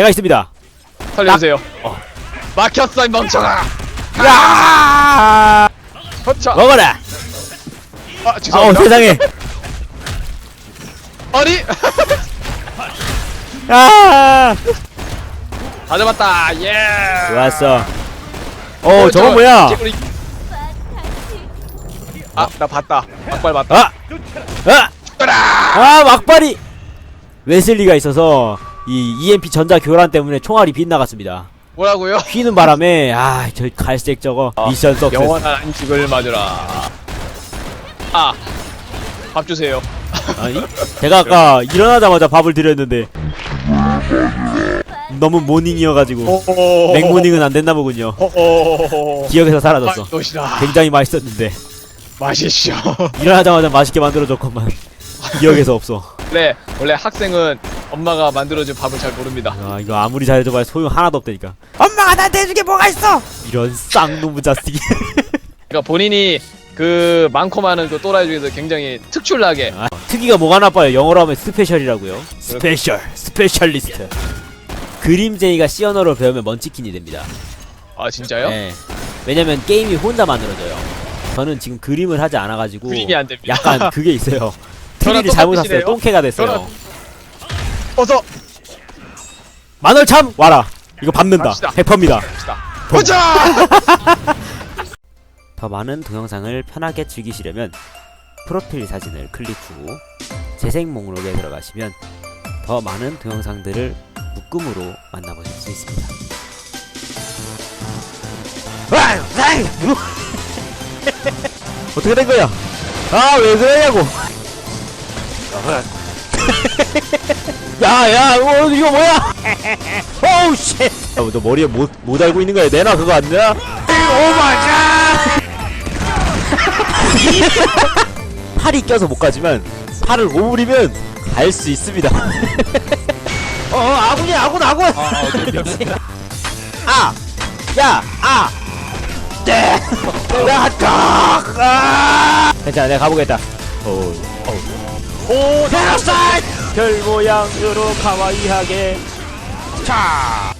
제가 있습니다. 살려주세요. 어. 막혔어 이 멍청아. 야! 허차. 먹어라. 아 아우 죄송합니다. 세상에. 아니 아! 다 잡았다. 예. 좋았어. 어, 저건 뭐야? 개구리. 아 나 봤다. 막발 봤다. 아! 아! 아, 막발이 웨슬리가 있어서 이 EMP 전자 교란 때문에 총알이 빗나갔습니다. 뭐라고요? 휘는 바람에 아, 저 갈색 저거 아, 미션 석세스. 영원한 안식을 맞으라. 아. 밥 주세요. 아니? 제가 아까 일어나자마자 밥을 드렸는데 너무 모닝이어가지고 오. 맥모닝은 안 됐나 보군요. 기억에서 사라졌어. 굉장히 맛있었는데 맛있쇼. 일어나자마자 맛있게 만들어줬건만 기억에서 없어. 네, 원래 학생은 엄마가 만들어준 밥을 잘 모릅니다. 아 이거 아무리 잘해줘봐야 소용 하나도 없다니까. 엄마가 나한테 해준 게 뭐가 있어? 이런 쌍놈의 자식이. 그러니까 본인이 그 많고 많은 그 또라이 중에서 굉장히 특출나게 아, 특이가 뭐가 나빠요? 영어로 하면 스페셜이라고요. 스페셜, 스페셜리스트. 그림쟁이가 C 언어를 배우면 먼치킨이 됩니다. 아 진짜요? 네. 왜냐면 게임이 혼자 만들어져요. 저는 지금 그림을 하지 않아가지고 그림이 안 됩니다. 약간 그게 있어요. 저랑 트리를 잘못 샀어요. 똑같으시네요. 똥캐가 됐어요. 저랑- 어서 만월참 와라. 이거 밟는다. 갑시다. 100%입니다. 갑시다. 보자. 더 많은 동영상을 편하게 즐기시려면 프로필 사진을 클릭 후 재생 목록에 들어가시면 더 많은 동영상들을 묶음으로 만나보실 수 있습니다. 어떻게 된 거야? 아 왜 그러냐고? 야야 어, 이거 뭐야? 오우 쉣! 야, 너 머리에 못, 못 알고 있는 거야? 내놔 그거 안 되나? 오마이갓! 팔이 껴서 못 가지만 팔을 오므리면 갈 수 있습니다. 어, 어 아군이야 아군 아군. 아, 야, 아, 네, 나 가. 아. 괜찮아, 내가 가보겠다. 오, 오, 오, 데라사이 별 모양으로 가와이하게. 자.